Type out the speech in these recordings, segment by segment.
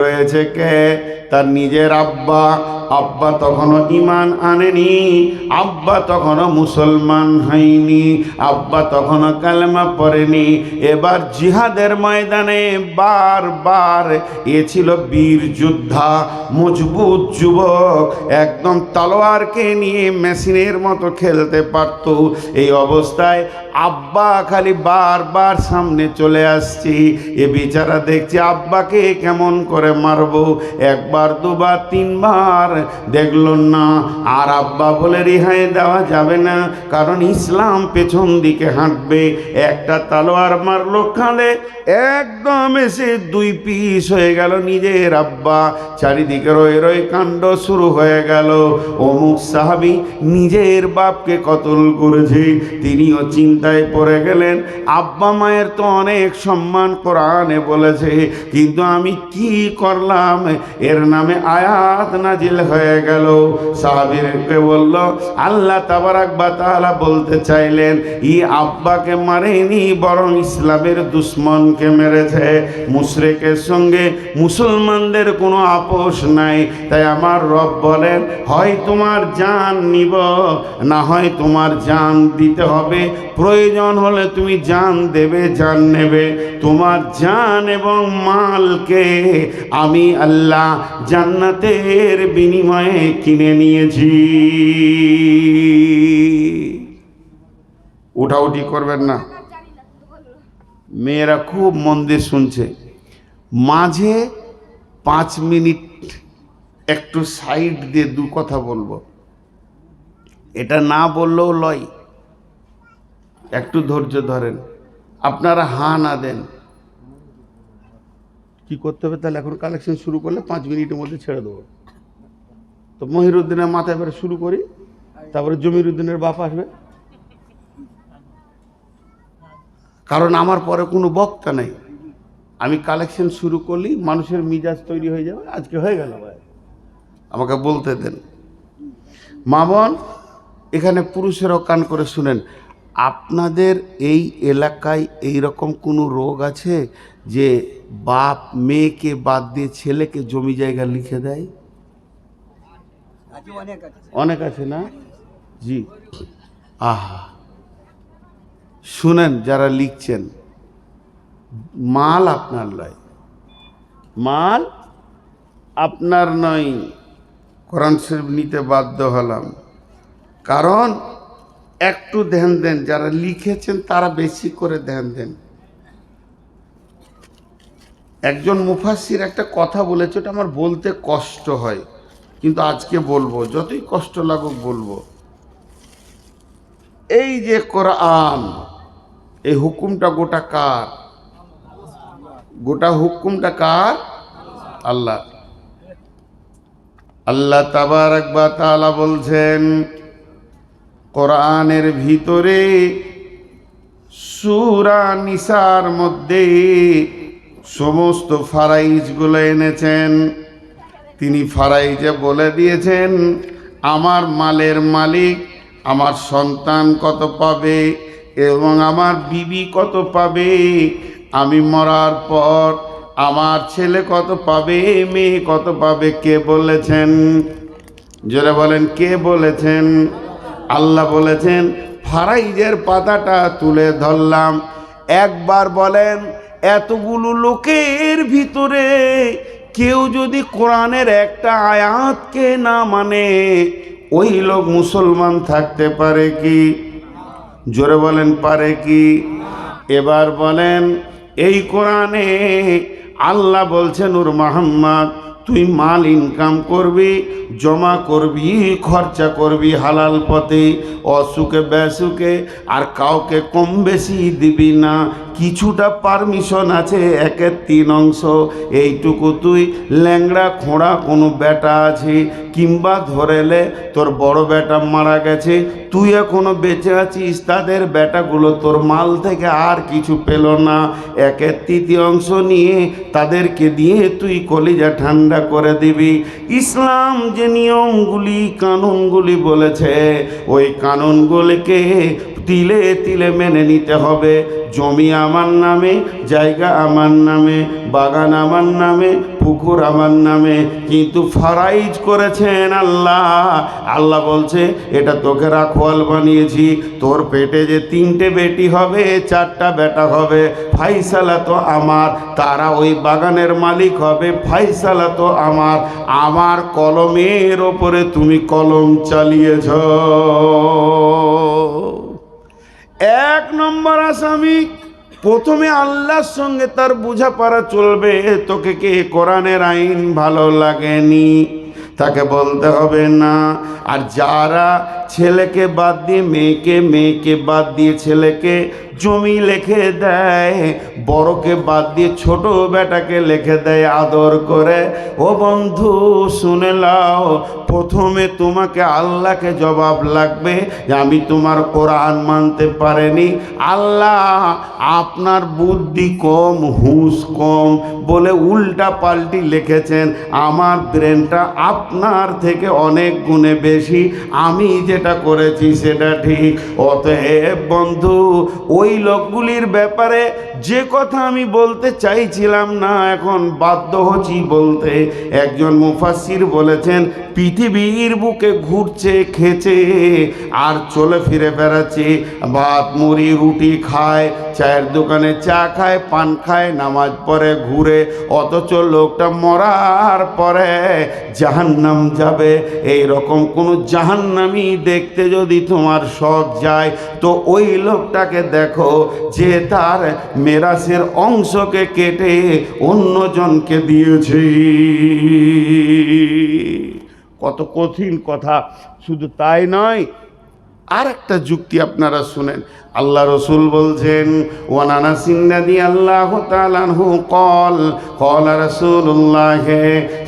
রয়েছে কে? তার নিজের আব্বা। আব্বা তখনও ইমান আনেনি। আব্বা তখনও মুসলমান হয়নি। আব্বা তখনও কালেমা পড়েনি। এবার জিহাদের ময়দানে বারবার এ ছিল বীর যোদ্ধা, মজবুত যুবক। একদম তলোয়ারকে নিয়ে মেশিনের মতো খেলতে পারত। এই অবস্থায় আব্বা খালি বারবার সামনে চলে আসছি। এ বিচারা দেখছি আব্বাকে কেমন করে মারবো। একবার, দুবার, তিনবার দেখল না। আর আব্বা বলে, রেহাই দেওয়া যাবে না, কারণ ইসলাম পেছন দিকে হাঁটবে। একটা তালোয়ার মারলো খালে, একদম এসে দুই পিস হয়ে গেল নিজের আব্বা। চারিদিকে রয়ে রয়ে কাণ্ড শুরু হয়ে গেল। অমুক সাহাবি নিজের বাপকে কতল করেছে, তিনিও চিন্তায় পড়ে গেলেন। আব্বা মায়ের তো অনেক সম্মান কোরআনে বলেছে, কিন্তু আমি কি করলাম? এর নামে আয়াত নাজিল হয়ে গেল। সাহাবিরকে বলল, আল্লাহ তাবারাক বা তাআলা বলতে চাইলেন, ই আব্বাকে মারেনি, বরং ইসলামের দুশ্মনকে মেরেছে। মুশরেকের সঙ্গে মুসলমানদের কোনো আপোষ নাই। তাই আমার রব বলেন, হয় তোমার জান নিব, না হয় তোমার জান দিতে হবে। প্রয়োজন হলে তুমি জান দেবে, জান নেবে। তোমার জান এবং মালকে আমি আল্লাহ জান্নাতের বিনিময়ে কিনে নিয়েছি। উঠাউঠি করবেন না। মেয়েরা খুব মন দিয়ে শুনছে। মাঝে পাঁচ মিনিট একটু সাইড দিয়ে দু কথা বলব। এটা না বললেও লয়। একটু ধৈর্য ধরেন। আপনারা হা না দেন। কি করতে হবে তাহলে? এখন কালেকশন শুরু করলে পাঁচ মিনিটের মধ্যে ছেড়ে দেবো। তো মহিরুদ্দিনের মাথায় এবারে শুরু করি, তারপরে জমিরুদ্দিনের বাপ আসবে। কারণ আমার পরে কোনো বক্তা নেই। আমি কালেকশন শুরু করলেই মানুষের মিজাজ তৈরি হয়ে যাবে। আজকে হয়ে গেল ভাই। আমাকে বলতে দেন। মামন, এখানে পুরুষেরও কান করে শুনেন। আপনাদের এই এলাকায় এই রকম কোনো রোগ আছে যে বাপ মেয়েকে বাদ দিয়ে ছেলেকে জমি জায়গা লিখে দেয়? অনেক আছে না? জি। আহা। শুনেন যারা লিখছেন মাল আপনার নয়। মাল আপনার নয়। কোরআন শরীফ নিতে বাধ্য হলাম। কারণ একটু ধ্যান দেন, যারা লিখেছেন তারা বেশি করে ধ্যান দেন। একজন মুফাসির একটা কথা বলেছে, ওটা আমার বলতে কষ্ট হয়, কিন্তু আজকে বলব, যতই কষ্ট লাগুক বলব। এই যে কোরআন, এই হুকুমটা গোটা কার? গোটা হুকুমটা কার? আল্লাহ। আল্লাহ তাবারাক বা তাআলা বলছেন কোরআনের ভিতরে সুরা নিসার মধ্যে সমস্ত ফারাইজগুলো এনেছেন। তিনি ফারাইজে বলে দিয়েছেন, আমার মালের মালিক আমার সন্তান কত পাবে এবং আমার বিবি কত পাবে? আমি মরার পর আমার ছেলে কত পাবে? মেয়ে কত পাবে? কে বলেছেন? যারা বলেন, কে বলেছেন? আল্লাহ বলেছেন, ফারাইজের পাতাটা তুলে ধরলাম। একবার বলেন, এতগুলো লোকের ভিতরে কেউ যদি কোরআনের একটা আয়াতকে না মানে ওই লোক মুসলমান থাকতে পারে কি? জোরে বলেন, পারে কি? এবার বলেন, এই কোরআনে আল্লাহ বলছেন, ওর মাহাম্মদ তুই মাল ইনকাম করবি, জমা করবি, খরচা করবি হালাল পথে, অসুখে, বেসুখে, আর কাউকে কম বেশি দিবি না। কিছুটা পারমিশন আছে একের তিন অংশ। এইটুকু তুই ল্যাংড়া খোঁড়া কোনো বেটা আছে, কিংবা ধরেলে তোর বড় বেটা মারা গেছে, তুই এখনও বেঁচে আছিস, তাদের বেটাগুলো তোর মাল থেকে আর কিছু পেল না। একের তৃতীয় অংশ নিয়ে তাদেরকে দিয়ে তুই কলিজা ঠান্ডা করে দিবি। ইসলাম যে নিয়মগুলি, কানুনগুলি বলেছে, ওই কানুনগুলিকে তিলে তিলে মেনে নিতে হবে। জমি আমার নামে, জায়গা আমার নামে, বাগান আমার নামে, পুকুর আমার নামে। কিন্তু ফারাইজ করেছেন আল্লাহ। আল্লাহ বলছে, এটা তোকে রাখোয়াল বানিয়েছি। তোর পেটে যে তিনটে বেটি হবে, চারটা বেটা হবে, ফাইসালা তো আমার। তারা ওই বাগানের মালিক হবে, ফাইসালা তো আমার। আমার কলমের ওপরে তুমি কলম চালিয়েছ। এক নম্বর আসামি। প্রথমে আল্লাহর সঙ্গে তার বোঝাপড়া চলবে। তোকে কে কোরআনের আইন ভালো লাগেনি? তাকে বলতে হবে না। আর যারা ছেলেকে বাদ দিয়ে, মেয়েকে মেয়েকে বাদ দিয়ে ছেলেকে জমি লেখে দেয়, বড়কে বাদ দিয়ে ছোট বেটাকে লিখে দেয় আদর করে। ও বন্ধু, শুনে লাও প্রথমে তোমাকে আল্লাহকে জবাব লাগবে যে আমি তোমার কোরআন মানতে পারিনি। আল্লাহ, আপনার বুদ্ধি কম, হুঁশ কম বলে উল্টা পাল্টি লিখেছেন। আমার ব্রেনটা আপনার থেকে অনেক গুণে বেশি। আমি যেটা করেছি সেটা ঠিক। অতএব বন্ধু, ওই লোকগুলির ব্যাপারে যে কথা আমি বলতে চাইছিলাম না, এখন বাধ্য হচ্ছি বলতে। একজন মুফাসির বলেছেন, পৃথিবীর বুকে ঘুরছে, খেছে, আর চলে ফিরে বেড়াচ্ছে। ভাত, মুড়ি, রুটি খায়, চায়ের দোকানে চা খায়, পান খায়, নামাজ পড়ে, ঘুরে। অথচ লোকটা মরার পরে জাহান্নাম যাবে। এই রকম কোনো জাহান্নামি দেখতে যদি তোমার শখ যায়, তো ওই লোকটাকে দেখো, যে তার মেরাসের অংশকে কেটে অন্যজনকে দিয়েছে। কত কঠিন কথা শুধু তাই নয় আর একটা যুক্তি আপনারা শুনেন। আল্লাহ রসুল বলছেন ওয়ানানা সিন্নাদি আল্লাহ তালানহু কল কল রসুল্লাহ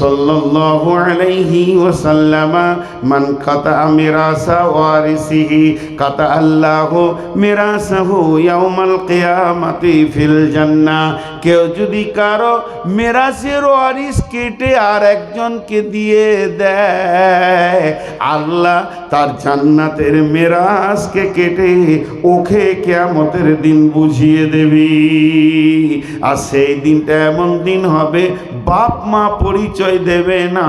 সাল্লাল্লাহু আলাইহি ওয়াসাল্লামা, মান কাতা মিরাসা ওয়ারিসিহি। কাতা আল্লাহ মিরাসাহু ইয়াউমাল কিয়ামাতি ফিল জান্নাহ। কেউ যদি কারও মেরাসের ওয়ারিস কেটে আর একজনকে দিয়ে দেয়, আল্লাহ তার জান্নাতের মেরাজকে কেটে ওকে কেয়ামতের দিন বুঝিয়ে দেবি। আর সেই দিনটা এমন দিন হবে, বাপ মা পরিচয় দেবে না,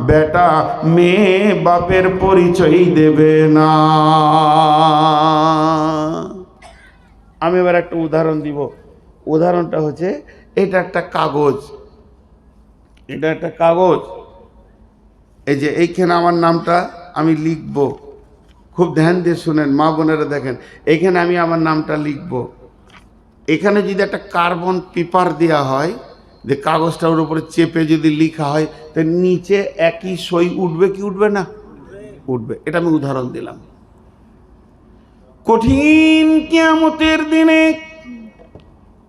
বেটা মেয়ে বাপের পরিচয় দেবে না। আমি এবার একটা উদাহরণ দিব। উদাহরণটা হচ্ছে, এটা একটা কাগজ। এটা একটা কাগজ। এই যে এইখানে আমার নামটা আমি লিখব। খুব ধ্যান দিয়ে শুনেন, মা বোনেরা দেখেন, এখানে আমি আমার নামটা লিখব। এখানে যদি একটা কার্বন পেপার দেওয়া হয়, যে কাগজটার উপরে চেপে যদি লেখা হয়, তো নিচে একই সই উঠবে কি উঠবে না? উঠবে। এটা আমি উদাহরণ দিলাম। কঠিন কিয়ামতের দিনে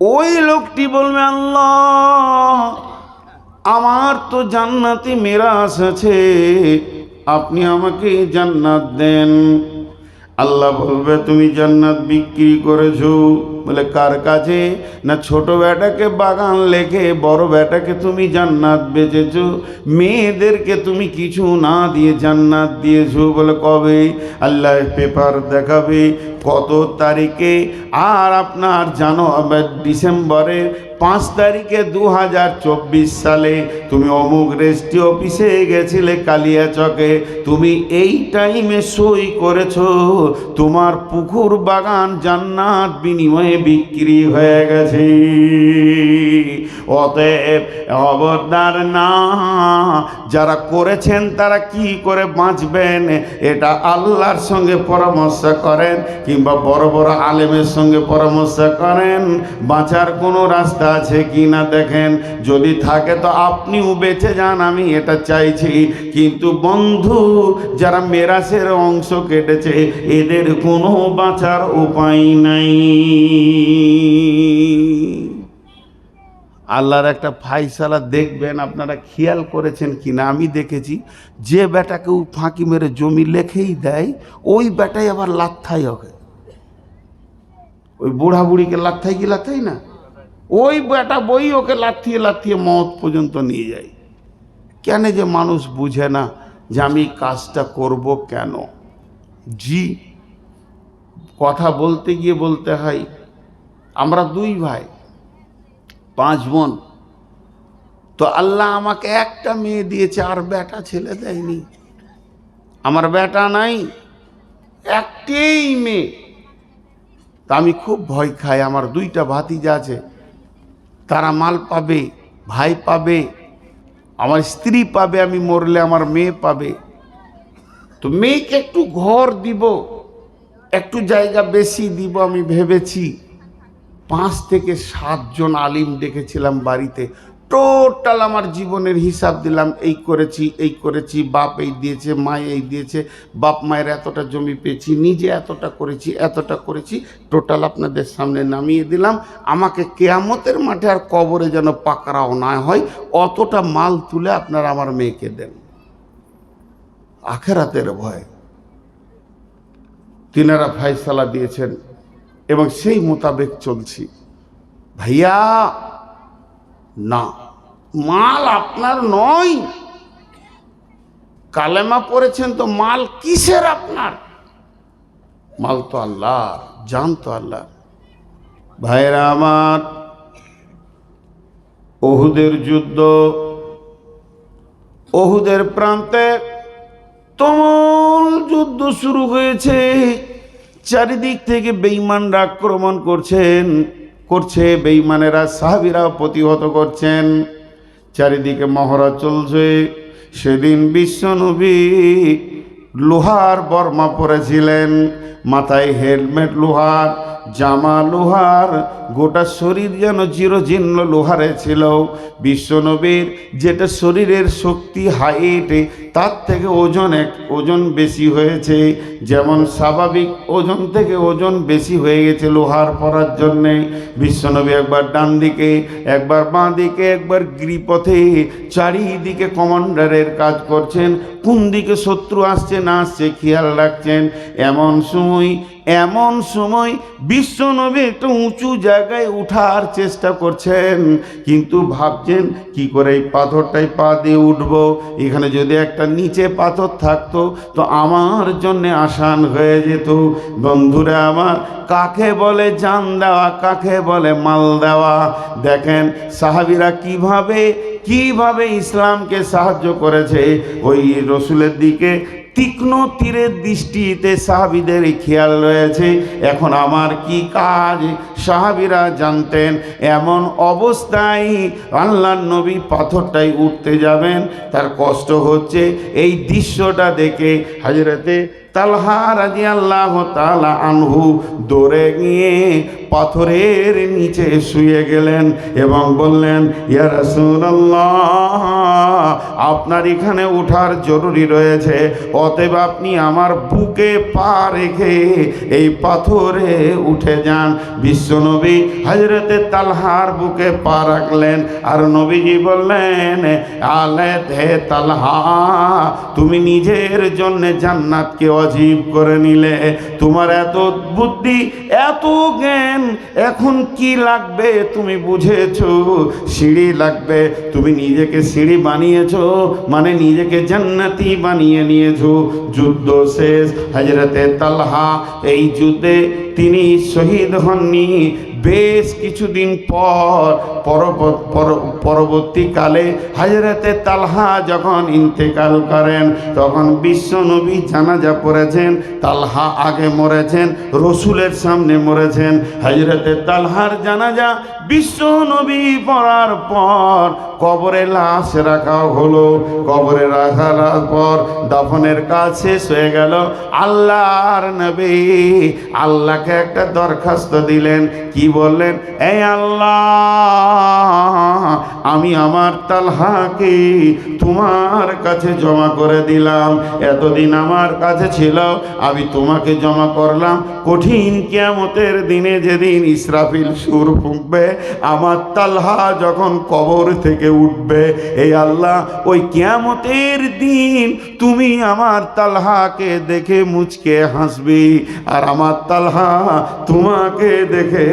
ওই লোকটি বলবে, আল্লাহ, আমার তো জান্নাতে মেরাজ আছে। আপনি আমাকে জান্নাত দেন। আল্লাহ বলবে, তুমি জান্নাত বিক্রি করেছ। বলে, কার কাছে? না ছোট বেটাকে বাগান লেখে, বড় বেটাকে তুমি জান্নাত বেচেছো? মেয়েদেরকে তুমি কিছু না দিয়ে জান্নাত দিয়েছ। বলে, কবে? আল্লাহ পেপার দেখাবে কত তারিখে। আর আপনার জানো ডিসেম্বরের পাঁচ তারিখে দু হাজার চব্বিশ সালে তুমি অমুক রেস্টি অফিসে গেছিলে কালিয়াচকে। তুমি এই টাইমে সই করেছ। তোমার পুকুর বাগান জান্নাত বিনিময়ে বিক্রি হয়ে গেছে। অতএব অবদার না, যারা করেছেন তারা কি করে বাঁচবেন? এটা আল্লাহর সঙ্গে পরামর্শ করেন কিংবা বড় বড় আলেমের সঙ্গে পরামর্শ করেন। বাঁচার কোনো রাস্তা আছে কি না দেখেন? যদি থাকে তো আপনিও বেঁচে যান, আমি এটা চাইছি। কিন্তু বন্ধু, যারা মেরাসের অংশ কেটেছে, এদের কোনো বাঁচার উপায় নাই। আল্লাহর একটা ফাইসালা দেখবেন, আপনারা খেয়াল করেছেন কি না আমি দেখেছি, যে বেটাকে ও ফাঁকি মেরে জমি লেখেই দেয়, ওই বেটাই আবার লাথাই হবে। ওই বুড়া বুড়িকে লাথাই কি লাথাই না? ওই বেটা বই ওকে লাথিয়ে লাথিয়ে মত পর্যন্ত নিয়ে যায়। কেন যে মানুষ বুঝে না যে আমি কাজটা করব কেন? জি, কথা বলতে গিয়ে বলতে হয়, আমরা দুই ভাই, পাঁচ বোন। তো আল্লাহ আমাকে একটা মেয়ে দিয়েছে, আর বেটা ছেলে দেয়নি। আমার বেটা নাই, একটাই মেয়ে। তা আমি খুব ভয় খাই, আমার দুইটা ভাতিজা আছে। তারা মাল পাবে, ভাই পাবে, আমার স্ত্রী পাবে, আমি মরলে আমার মেয়ে পাবে। তো মেয়েকে একটু ঘর দিব, একটু জায়গা বেশি দিব আমি ভেবেছি। পাঁচ থেকে সাতজন আলিম ডেকেছিলাম বাড়িতে। টোটাল আমার জীবনের হিসাব দিলাম, এই করেছি এই করেছি, বাপ এই দিয়েছে, মা এই দিয়েছে, বাপ মায়ের এতটা জমি পেয়েছি, নিজে এতটা করেছি এতটা করেছি, টোটাল আপনাদের সামনে নামিয়ে দিলাম। আমাকে কেয়ামতের মাঠে আর কবরে যেন পাকড়াও না হয়, অতটা মাল তুলে আপনারা আমার মেয়েকে দেন। আখেরাতের ভয়। তিনারা ফাইসালা দিয়েছেন এবং সেই মোতাবেক চলছি। ভাইয়া না, মাল আপনার নয়। কালেমা পড়েছেন তো মাল কিসের আপনার? মাল তো আল্লাহ জান তো আল্লাহ ভাইরা আমার, ওহুদের যুদ্ধ, ওহুদের প্রান্তে তুমুল যুদ্ধ শুরু হয়েছে। চারিদিক থেকে বেঈমানরা আক্রমণ করছেন। করছে, বেঈমানেরা, সাহাবিরা প্রতিহত করছেন। চারিদিকে মহড়া চলছে। সেদিন বিশ্বনবী লোহার বর্মা পরেছিলেন। মাথায় হেলমেট লোহার, জামা লোহার, গোটা শরীর যেন চিরচিহ্ন লোহারে ছিল। বিশ্বনবীর যেটা শরীরের শক্তি, হাইট তার থেকে ওজন এক, ওজন বেশি হয়েছে। যেমন স্বাভাবিক ওজন থেকে ওজন বেশি হয়ে গেছে লোহার পরার জন্যে। বিশ্বনবী একবার ডান দিকে একবার বাঁ দিকে একবার গিরিপথে চারিদিকে কমান্ডারের কাজ করছেন। কোন দিকে শত্রু আসছে না আসছে খেয়াল রাখছেন। এমন সময় এমন সময় বিশ্বনবী একটু উঁচু জায়গায় উঠার চেষ্টা করছেন। কিন্তু ভাবছেন, কি করে এই পাথরটাই পা দিয়ে উঠব? এখানে যদি একটা নিচে পাথর থাকতো, তো আমার জন্যে আসান হয়ে যেত। বন্ধুরা আমার, কাকে বলে জান দেওয়া, কাকে বলে মাল দেওয়া? দেখেন, সাহাবিরা কীভাবে কীভাবে ইসলামকে সাহায্য করেছে? ওই রসুলের দিকে তীক্ষ্ণ তীরের দৃষ্টিতে সাহাবিদের খেয়াল রয়েছে। এখন আমার কি কাজ? সাহাবিরা জানতেন, এমন অবস্থায় আল্লাহ নবী পাথরটাই উঠতে যাবেন। তার কষ্ট হচ্ছে, এই দৃশ্যটা দেখে হাজরতে আনহু দৌড়ে গিয়ে পাথরের নিচে শুয়ে গেলেন এবং বললেন আপনার এখানে ওঠার জরুরি রয়েছে। অতএব আপনি আমার বুকে পা রেখে এই পাথরে উঠে যান। বিশ্বনবী হজরতে তালহার বুকে পা রাখলেন আর নবীজি বললেন, আলে তালহা, তুমি নিজের জন্য জান্নাতকে অজীব করে নিলে, তোমার এত বুদ্ধি, এত জ্ঞান, এখন কি লাগবে তুমি বুঝেছ? সিঁড়ি লাগবে, তুমি নিজেকে সিঁড়ি বানিয়েছ মানে নিজেকে জান্নাতি বানিয়ে নিয়েছো। যুদ্ধ শেষ হাজরতে তালহা, এই যুদ্ধে তিনি শহীদ হননি। বেশ কিছুদিন পর পর- পরবর্তীকালে হাজরাতে তালহা যখন ইন্তেকাল করেন, তখন বিশ্বনবী জানাজা পড়েছেন, তালহা আগে মরেছেন, রসুলের সামনে মরেছেন। হাজরাতে তালহার জানাজা বিশ্বনবী পড়ার পর কবরে লাশ রাখা হলো। কবরে রাখার পর দফনের কাজ শেষ হয়ে গেল। আল্লাহর নবী আল্লাহকে একটা দরখাস্ত দিলেন। কি বললেন? এই আল্লাহ আমি আমার তালহাকে তোমার কাছে জমা করে দিলাম। এতদিন আমার কাছে ছিল, আমি তোমাকে জমা করলাম। কঠিন কিয়ামতের দিনে যেদিন ইসরাফিল সুর ফুঁকবে, আমার তালহা যখন কবর থেকে উঠবে এই আল্লাহ, ওই কিয়ামতের দিন তুমি আমার তালহাকে দেখে মুচকে হাসবি, আর আমার তালহা তোমাকে দেখে